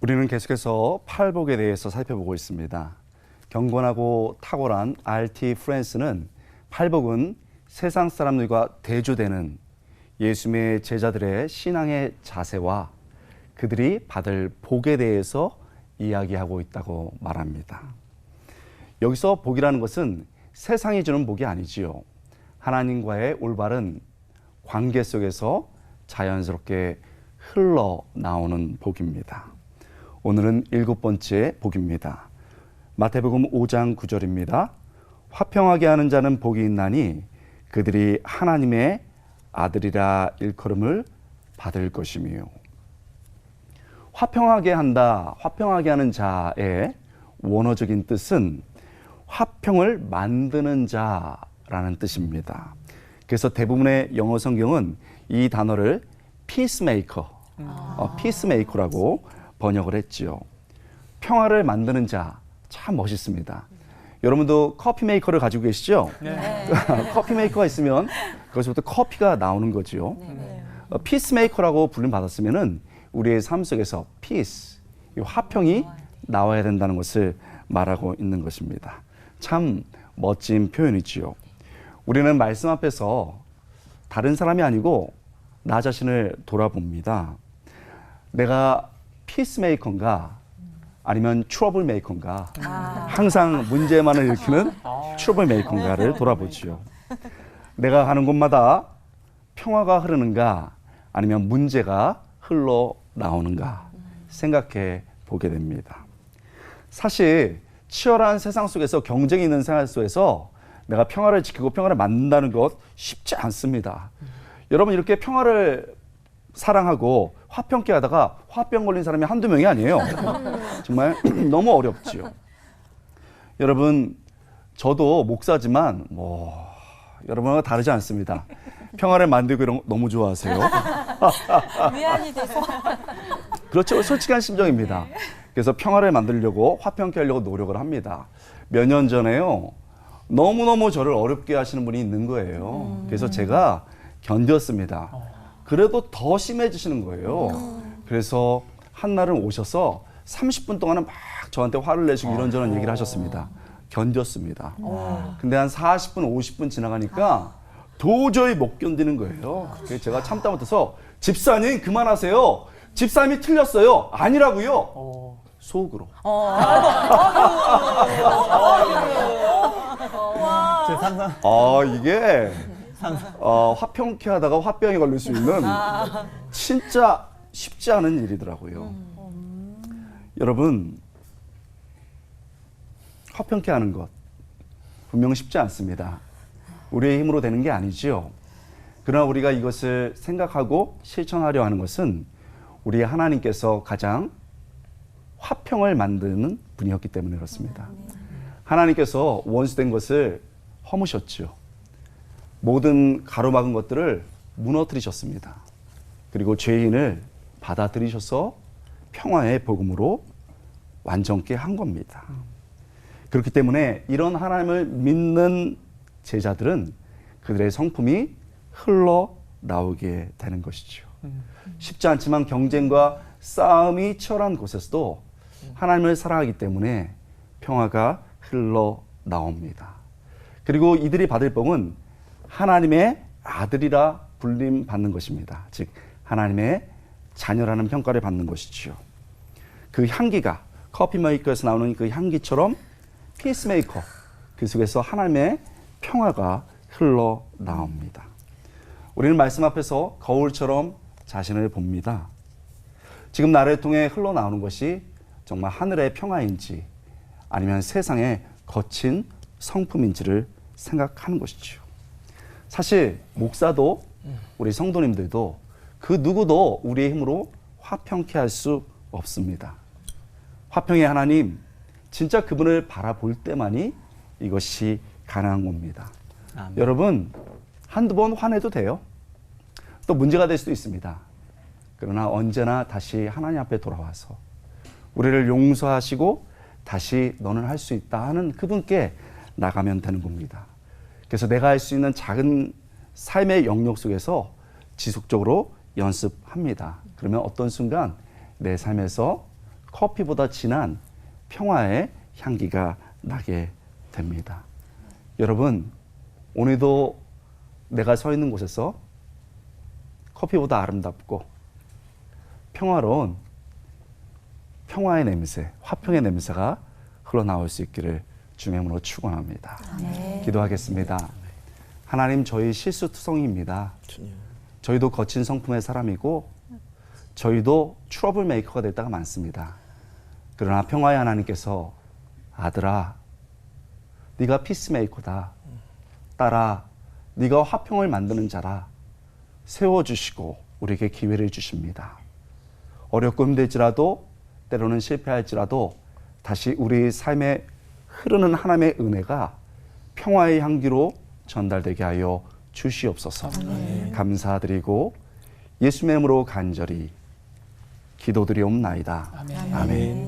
우리는 계속해서 팔복에 대해서 살펴보고 있습니다. 경건하고 탁월한 RT 프랜스는 팔복은 세상 사람들과 대조되는 예수님의 제자들의 신앙의 자세와 그들이 받을 복에 대해서 이야기하고 있다고 말합니다. 여기서 복이라는 것은 세상이 주는 복이 아니지요. 하나님과의 올바른 관계 속에서 자연스럽게 흘러나오는 복입니다. 오늘은 일곱 번째 복입니다. 마태복음 5장 9절입니다. 화평하게 하는 자는 복이 있나니 그들이 하나님의 아들이라 일컬음을 받을 것이며 화평하게 한다, 화평하게 하는 자의 원어적인 뜻은 화평을 만드는 자라는 뜻입니다. 그래서 대부분의 영어 성경은 이 단어를 peacemaker, 어, peacemaker라고 번역을 했지요. 평화를 만드는 자, 참 멋있습니다. 여러분도 커피 메이커를 가지고 계시죠? 커피 메이커가 있으면 거기서부터 커피가 나오는 거지요. 어, 피스 메이커라고 불림 받았으면은 우리의 삶 속에서 피스, 이 화평이 나와야 된다는 것을 말하고 있는 것입니다. 참 멋진 표현이지요. 우리는 말씀 앞에서 다른 사람이 아니고 나 자신을 돌아봅니다. 내가 피스메이커인가 아니면 트러블 메이커인가 항상 문제만을 일으키는 트러블 메이커인가를 돌아보지요. 내가 가는 곳마다 평화가 흐르는가 아니면 문제가 흘러 나오는가 생각해 보게 됩니다. 사실 치열한 세상 속에서 경쟁이 있는 생활 속에서 내가 평화를 지키고 평화를 만든다는 것 쉽지 않습니다. 여러분 이렇게 평화를 사랑하고 화평케 하다가 화병 걸린 사람이 한두 명이 아니에요. 정말 너무 어렵지요. 여러분 저도 목사지만 뭐 여러분과 다르지 않습니다. 평화를 만들고 이런 거 너무 좋아하세요. 위안이 돼서 그렇죠. 솔직한 심정입니다. 그래서 평화를 만들려고 화평케 하려고 노력을 합니다. 몇 년 전에요. 너무너무 저를 어렵게 하시는 분이 있는 거예요. 그래서 제가 견뎠습니다. 그래도 더 심해지시는 거예요. 그래서 한날은 오셔서 30분 동안은 막 저한테 화를 내시고 이런저런 얘기를 하셨습니다. 견뎠습니다. 근데 한 40분, 50분 지나가니까 도저히 못 견디는 거예요. 그래서 제가 참다 못해서 집사님 그만하세요. 집사님이 틀렸어요. 아니라고요. 속으로. 제 상상 아 이게 어, 화평케 하다가 화병이 걸릴 수 있는 진짜 쉽지 않은 일이더라고요. 여러분 화평케 하는 것 분명 쉽지 않습니다. 우리의 힘으로 되는 게 아니지요. 그러나 우리가 이것을 생각하고 실천하려 하는 것은 우리 하나님께서 가장 화평을 만드는 분이었기 때문에 그렇습니다. 하나님께서 원수된 것을 허무셨지요. 모든 가로막은 것들을 무너뜨리셨습니다. 그리고 죄인을 받아들이셔서 평화의 복음으로 완전케 한 겁니다. 그렇기 때문에 이런 하나님을 믿는 제자들은 그들의 성품이 흘러 나오게 되는 것이죠. 쉽지 않지만 경쟁과 싸움이 치열한 곳에서도 하나님을 사랑하기 때문에 평화가 흘러 나옵니다. 그리고 이들이 받을 복은 하나님의 아들이라 불림 받는 것입니다. 즉 하나님의 자녀라는 평가를 받는 것이지요. 그 향기가 커피 메이커에서 나오는 그 향기처럼 피스메이커 그 속에서 하나님의 평화가 흘러 나옵니다. 우리는 말씀 앞에서 거울처럼 자신을 봅니다. 지금 나를 통해 흘러나오는 것이 정말 하늘의 평화인지 아니면 세상의 거친 성품인지를 생각하는 것이죠. 사실 목사도 우리 성도님들도 그 누구도 우리의 힘으로 화평케 할 수 없습니다. 화평의 하나님, 진짜 그분을 바라볼 때만이 이것이 가능한 겁니다. 아멘. 여러분, 한두 번 화내도 돼요. 또 문제가 될 수도 있습니다. 그러나 언제나 다시 하나님 앞에 돌아와서 우리를 용서하시고 다시 너는 할 수 있다 하는 그분께 나가면 되는 겁니다. 그래서 내가 할 수 있는 작은 삶의 영역 속에서 지속적으로 연습합니다. 그러면 어떤 순간 내 삶에서 커피보다 진한 평화의 향기가 나게 됩니다. 여러분, 오늘도 내가 서 있는 곳에서 커피보다 아름답고 평화로운 평화의 냄새, 화평의 냄새가 흘러나올 수 있기를 주명으로 축원합니다. 기도하겠습니다. 하나님 저희 실수투성이입니다. 주님. 저희도 거친 성품의 사람이고 저희도 트러블 메이커가 될 때가 많습니다. 그러나 평화의 하나님께서 아들아 네가 피스메이커다. 딸아 네가 화평을 만드는 자라 세워 주시고 우리에게 기회를 주십니다. 어렵고 힘들지라도 때로는 실패할지라도 다시 우리 삶에 흐르는 하나님의 은혜가 평화의 향기로 전달되게 하여 주시옵소서. 감사드리고 예수님의 이름으로 간절히 기도드리옵나이다. 아멘.